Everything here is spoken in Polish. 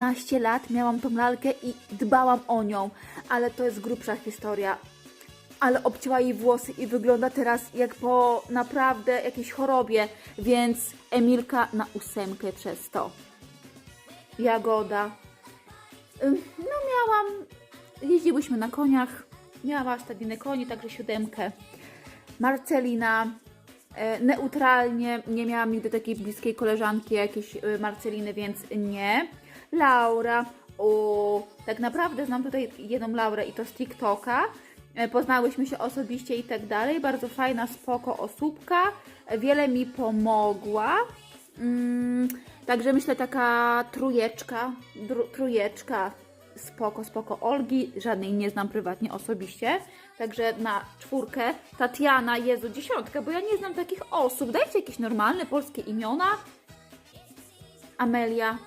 15 lat miałam tą lalkę i dbałam o nią, ale to jest grubsza historia. Ale obcięła jej włosy i wygląda teraz jak po naprawdę jakiejś chorobie, więc Emilka na ósemkę przez to. Jagoda. No miałam, jeździłyśmy na koniach, miała stadninę koni, także siódemkę. Marcelina, neutralnie, nie miałam nigdy takiej bliskiej koleżanki jakiejś e, Marceliny, więc nie. Laura, o, tak naprawdę znam tutaj jedną Laurę i to z TikToka. E, Poznałyśmy się osobiście i tak dalej. Bardzo fajna, spoko osóbka. E, Wiele mi pomogła. Mm, także myślę taka trójeczka, dru, trójeczka, spoko, spoko. Olgi żadnej nie znam prywatnie, osobiście. Także na czwórkę. Tatiana, Jezu, dziesiątka, bo ja nie znam takich osób. Dajcie jakieś normalne polskie imiona. Amelia,